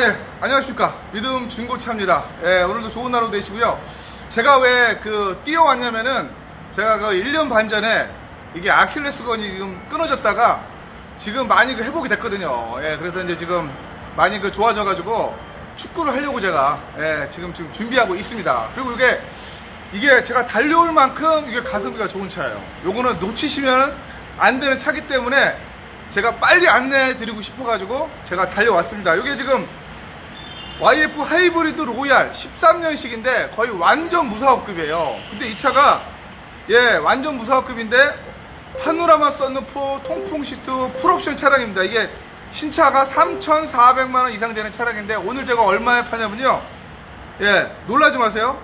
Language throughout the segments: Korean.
아, 예. 안녕하십니까. 믿음 중고차입니다. 예, 오늘도 좋은 하루 되시고요. 제가 왜 그 뛰어왔냐면은 제가 그 1년 반 전에 이게 아킬레스건이 지금 끊어졌다가 지금 많이 그 회복이 됐거든요. 예, 그래서 이제 지금 많이 그 좋아져 가지고 축구를 하려고 제가 예, 지금 지금 준비하고 있습니다. 그리고 이게 이게 제가 달려올 만큼 이게 가성비가 좋은 차예요. 요거는 놓치시면 안 되는 차기 때문에 제가 빨리 안내해 드리고 싶어 가지고 제가 달려왔습니다. 이게 지금 YF 하이브리드 로얄 13년식인데 거의 완전 무사업급이에요. 근데 이 차가 예 완전 무사업급인데 파노라마 썬루프 통풍 시트 풀옵션 차량입니다. 이게 신차가 3,400만 원 이상 되는 차량인데 오늘 제가 얼마에 파냐면요. 예 놀라지 마세요.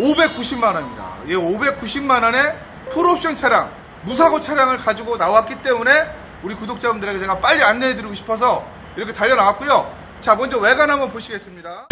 590만 원입니다. 예 590만 원에 풀옵션 차량 무사고 차량을 가지고 나왔기 때문에 우리 구독자분들에게 제가 빨리 안내해드리고 싶어서 이렇게 달려 나왔고요. 자 먼저 외관 한번 보시겠습니다.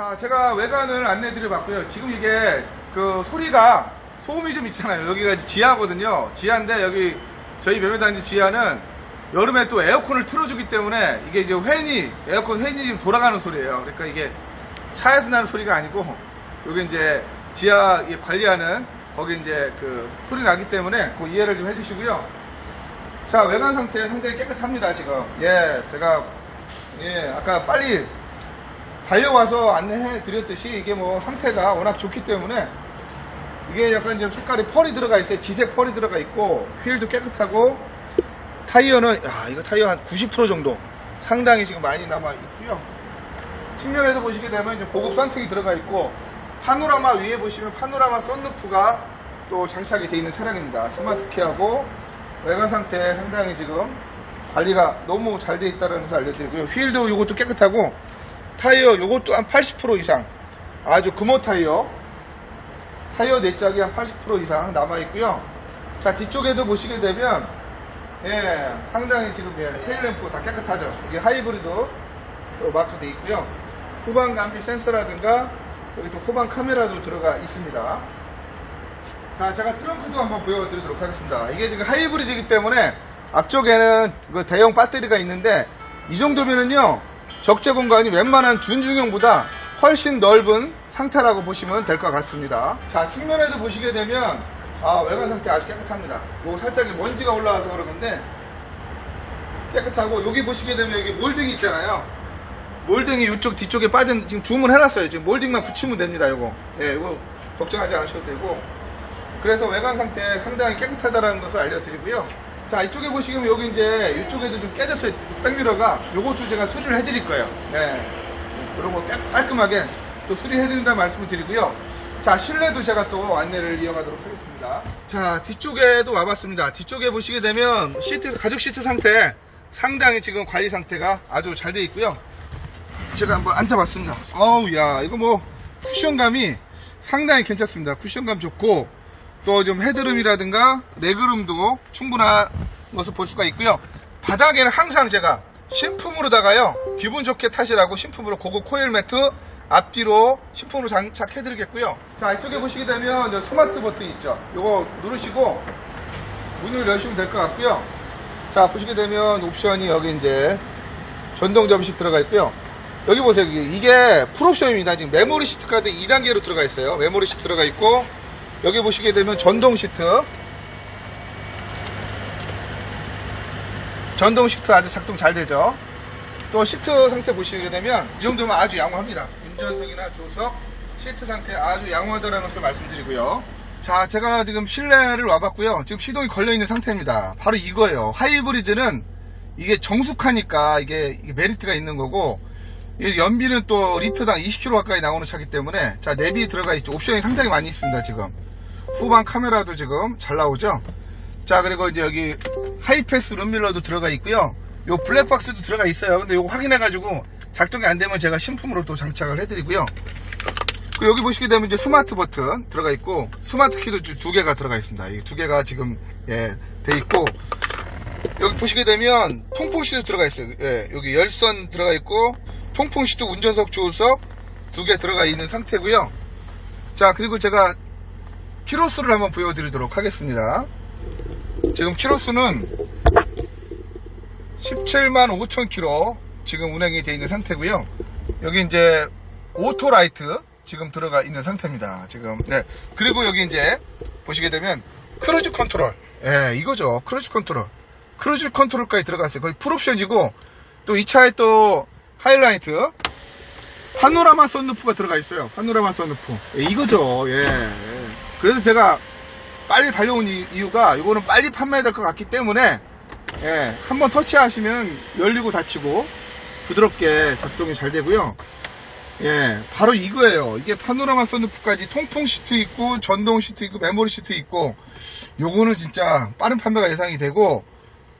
자, 제가 외관을 안내해 드려 봤고요. 지금 이게 그 소리가 소음이 좀 있잖아요. 여기가 지하거든요. 지하인데 여기 저희 매매단지 지하는 여름에 또 에어컨을 틀어주기 때문에 이게 이제 팬이 에어컨 팬이 지금 돌아가는 소리예요. 그러니까 이게 차에서 나는 소리가 아니고 여기 이제 지하 에 관리하는 거기 이제 그 소리 나기 때문에 그 이해를 좀 해주시고요. 자 외관 상태 상당히 깨끗합니다 지금. 예, 제가 예 아까 빨리 달려와서 안내해 드렸듯이 이게 뭐 상태가 워낙 좋기 때문에 이게 약간 지금 색깔이 펄이 들어가 있어요. 지색 펄이 들어가 있고 휠도 깨끗하고 타이어는 야 이거 타이어 한 90% 정도 상당히 지금 많이 남아 있고요. 측면에서 보시게 되면 이제 고급 선팅이 들어가 있고 파노라마 위에 보시면 파노라마 썬루프가 또 장착이 되어 있는 차량입니다. 스마트 키하고 외관 상태 상당히 지금 관리가 너무 잘 되어 있다는 것을 알려드리고요. 휠도 이것도 깨끗하고 타이어 요것도 한80% 이상. 아주 금호 타이어. 타이어 네 짝이 한 80% 이상 남아 있고요. 자 뒤쪽에도 보시게 되면 예 상당히 지금 예, 테일램프 다 깨끗하죠. 이게 하이브리드 또 마크 돼 있고요. 후방 감비 센서라든가 여기 또 후방 카메라도 들어가 있습니다. 자 제가 트렁크도 한번 보여드리도록 하겠습니다. 이게 지금 하이브리드이기 때문에 앞쪽에는 그 대형 배터리가 있는데 이 정도면은요 적재 공간이 웬만한 준중형보다 훨씬 넓은 상태라고 보시면 될 것 같습니다. 자, 측면에도 보시게 되면, 아, 외관 상태 아주 깨끗합니다. 요 살짝 먼지가 올라와서 그러는데, 깨끗하고, 여기 보시게 되면 여기 몰딩이 있잖아요. 몰딩이 이쪽 뒤쪽에 빠진, 지금 주문해놨어요. 지금 몰딩만 붙이면 됩니다, 요거. 예, 이거 걱정하지 않으셔도 되고. 그래서 외관 상태 상당히 깨끗하다는 것을 알려드리고요. 자, 이쪽에 보시면 여기 이제 이쪽에도 좀 깨졌어요. 백미러가. 요것도 제가 수리를 해드릴 거예요. 네. 이런 거 깨- 깔끔하게 또 수리해드린다는 말씀을 드리고요. 자, 실내도 제가 또 안내를 이어가도록 하겠습니다. 자, 뒤쪽에도 와봤습니다. 뒤쪽에 보시게 되면 시트, 가죽 시트 상태 상당히 지금 관리 상태가 아주 잘 돼 있고요. 제가 한번 앉아봤습니다. 어우, 야, 이거 뭐, 쿠션감이 상당히 괜찮습니다. 쿠션감 좋고, 또 좀 헤드룸이라든가, 레그룸도 충분한 것을 볼 수가 있고요. 바닥에는 항상 제가 신품으로다가요, 기분 좋게 타시라고 신품으로 고급 코일 매트 앞뒤로 신품으로 장착해 드리겠고요. 자, 이쪽에 보시게 되면 스마트 버튼 있죠. 이거 누르시고, 문을 여시면 될 것 같고요. 자, 보시게 되면 옵션이 여기 이제 전동 접이식 들어가 있고요. 여기 보세요. 이게- 풀옵션입니다. 지금 메모리 시트까지 2단계로 들어가 있어요. 메모리 시트 들어가 있고 여기 보시게 되면 전동 시트 전동 시트 아주 작동 잘 되죠. 또 시트 상태 보시게 되면 이 정도면 아주 양호합니다. 운전석이나 조석 시트 상태 아주 양호하다는 것을 말씀드리고요. 자, 제가 지금 실내를 와봤고요. 지금 시동이 걸려있는 상태입니다. 바로 이거예요. 하이브리드는 이게 정숙하니까 이게, 메리트가 있는 거고, 이 연비는 또 리터당 20km 가까이 나오는 차기 때문에, 자, 내비 들어가 있죠. 옵션이 상당히 많이 있습니다, 지금. 후방 카메라도 지금 잘 나오죠. 자, 그리고 이제 여기 하이패스 룸밀러도 들어가 있고요. 요 블랙박스도 들어가 있어요. 근데 요거 확인해 가지고 작동이 안 되면 제가 신품으로 또 장착을 해드리고요. 그리고 여기 보시게 되면 이제 스마트 버튼 들어가 있고 스마트 키도 두- 두 개가 들어가 있습니다. 이 두 개가 지금 예, 돼 있고 여기 보시게 되면 통풍 시트 들어가 있어요. 예, 여기 열선 들어가 있고 통풍 시트 운전석 조수석 두 개 들어가 있는 상태고요. 자 그리고 제가 키로수를 한번 보여드리도록 하겠습니다. 지금 키로수는 17만 5천 킬로 지금 운행이 되어 있는 상태고요. 여기 이제 오토라이트 지금 들어가 있는 상태입니다. 지금 네 그리고 여기 이제 보시게 되면 크루즈 컨트롤 예 이거죠 크루즈 컨트롤 크루즈 컨트롤까지 들어갔어요. 거의 풀옵션이고 또 이 차에 또 하이라이트 파노라마 썬루프가 들어가 있어요. 파노라마 썬루프 예, 이거죠. 예, 예. 그래서 제가 빨리 달려온 이- 이유가 이거는 빨리 판매될 것 같기 때문에 예, 한번 터치하시면 열리고 닫히고 부드럽게 작동이 잘 되고요. 예, 바로 이거예요. 이게 파노라마 선루프까지 통풍 시트 있고 전동 시트 있고 메모리 시트 있고 요거는 진짜 빠른 판매가 예상이 되고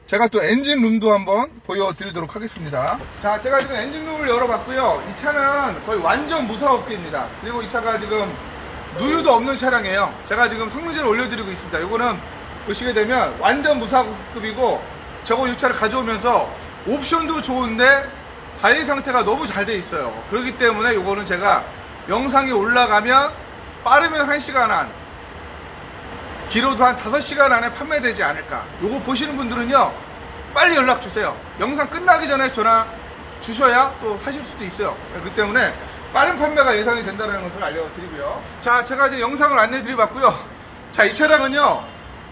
제가 또 엔진 룸도 한번 보여드리도록 하겠습니다. 자, 제가 지금 엔진 룸을 열어봤고요. 이 차는 거의 완전 무사업계입니다. 그리고 이 차가 지금 누유도 없는 차량이에요. 제가 지금 성능지를 올려드리고 있습니다. 이거는 보시게 되면 완전 무사급이고 저거 이 차를 가져오면서 옵션도 좋은데 관리 상태가 너무 잘 돼 있어요. 그렇기 때문에 이거는 제가 영상이 올라가면 빠르면 1시간 안, 길어도 한 5시간 안에 판매되지 않을까. 요거 보시는 분들은요, 빨리 연락 주세요. 영상 끝나기 전에 전화 주셔야 또 사실 수도 있어요. 그렇기 때문에 빠른 판매가 예상이 된다는 것을 알려드리고요. 자, 제가 이제 영상을 안내 드려봤고요. 자, 이 차량은요,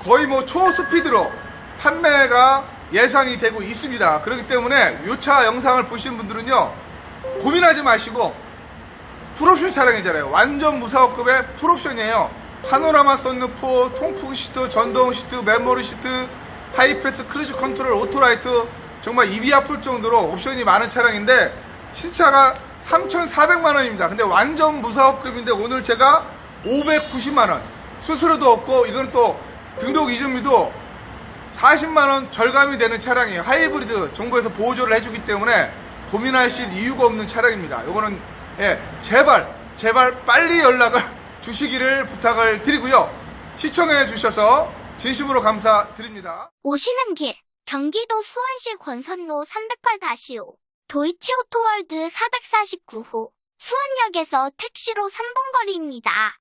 거의 뭐 초스피드로 판매가 예상이 되고 있습니다. 그렇기 때문에 이 차 영상을 보시는 분들은요, 고민하지 마시고 풀옵션 차량이잖아요. 완전 무사업급의 풀옵션이에요. 파노라마 썬루프, 통풍 시트, 전동 시트, 메모리 시트, 하이패스 크루즈 컨트롤, 오토라이트 정말 입이 아플 정도로 옵션이 많은 차량인데 신차가 3,400만 원입니다. 근데 완전 무사업급인데 오늘 제가 590만 원 수수료도 없고 이건 또 등록 이전비도 40만 원 절감이 되는 차량이에요. 하이브리드 정부에서 보조를 해주기 때문에 고민하실 이유가 없는 차량입니다. 요거는 예, 제발 제발 빨리 연락을 주시기를 부탁을 드리고요. 시청해 주셔서 진심으로 감사드립니다. 오시는 길 경기도 수원시 권선로 308-5 도이치 오토월드 449호 수원역에서 택시로 3분 거리입니다.